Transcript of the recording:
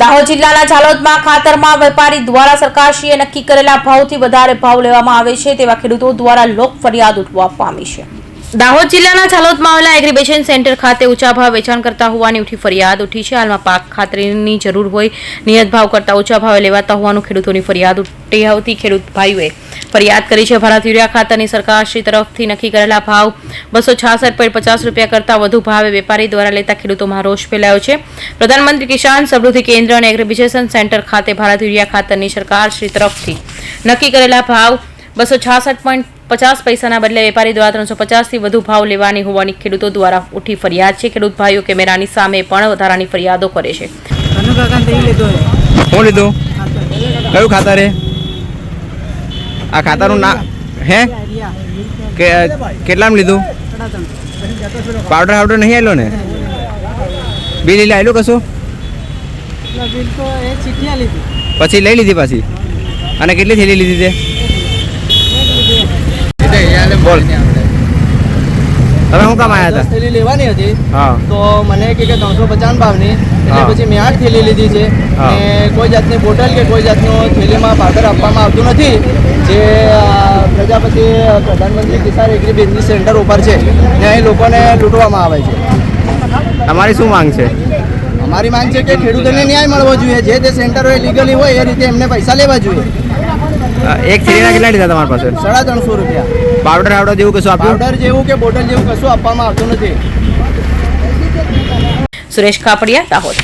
દાહોદ જિલ્લાના ઝાલોદમાં ખાતરમાં વેપારી દ્વારા સરકારશ્રીએ નક્કી કરેલા ભાવથી વધારે ભાવ લેવામાં આવે છે તેવા ખેડૂતો દ્વારા લોક ફરિયાદ ઉઠવા પામી છે. દાહોદ જિલ્લાના ઝાલોદમાં આવેલા એગ્રીબેશન સેન્ટર ખાતે ઊંચા ભાવ વેચાણ કરતા હોવાની ઉઠી ફરિયાદ ઉઠી છે. હાલમાં પાક ખાતરીની જરૂર હોય, નિયત ભાવ કરતા ઊંચા ભાવે લેવાતા હોવાનું ખેડૂતોની ફરિયાદ ઉઠી આવતી. ખેડૂત ભાઈઓએ ફરિયાદ કરી છે. ભારત યુરિયા ખાતરની સરકારશ્રી તરફથી નક્કી કરેલા ભાવ બસો છાસઠ પોઈન્ટ પચાસ રૂપિયા કરતાં વધુ ભાવે વેપારી દ્વારા લેતા ખેડૂતોમાં રોષ ફેલાયો છે. પ્રધાનમંત્રી કિસાન સમૃદ્ધિ કેન્દ્ર અને એગ્રીબિઝન સેન્ટર ખાતે ભારત યુરિયા ખાતરની સરકારશ્રી તરફથી નક્કી કરેલા ભાવ બસો છાસઠ પોઈન્ટ પચાસ પૈસાના બદલે વેપારી દ્વારા ત્રણસો પચાસથી વધુ ભાવ લેવાની હોવાની ખેડૂતો દ્વારા ઉઠી ફરિયાદ છે. ખેડૂત ભાઈઓ કેમેરાની સામે પણ વધારાની ફરિયાદો કરે છે. શું લીધું કયું ખાતર આ ખાતરનું ના હે? કે, કેટલામાં લીધું? પાવડર હાવડર નહીં આવેલો ને? બિલ એટલે આવેલું કશું? પછી લઈ લીધી પાછી. અને કેટલી થેલી લીધી તે? બોલ. તમે શું કામ આવ્યા હતા? થેલી લેવાની હતી. તો મને કે ત્રણસો પચાસ ભાવની. એટલે પછી મેં આઠ થેલી લીધી છે. ને કોઈ જાતની બોટલ કે કોઈ જાતનું થેલીમાં પાદર આપવામાં આવતું નથી. જે પ્રજાપતિ પ્રધાનમંત્રી કિસાન એગ્રી બિઝનેસ સેન્ટર ઉપર છે. ને અહીં લોકોને લૂંટવામાં આવે છે. તમારી શું માંગ છે? અમારી માંગ છે કે ખેડૂતોને ન્યાય મળવો જોઈએ. જે તે સેન્ટરો લીગલી હોય એ રીતે એમને પૈસા લેવા જોઈએ. એક થેલીના કેટલા લીધા તમારી પાસે? સાડા ત્રણસો રૂપિયા. પાવડર આવડા જેવું કશું આપ્યું? પાવડર જેવું કે બોટલ જેવું કશું આપવામાં આવતું નથી. સુરેશ કાપડિયા દાહોદ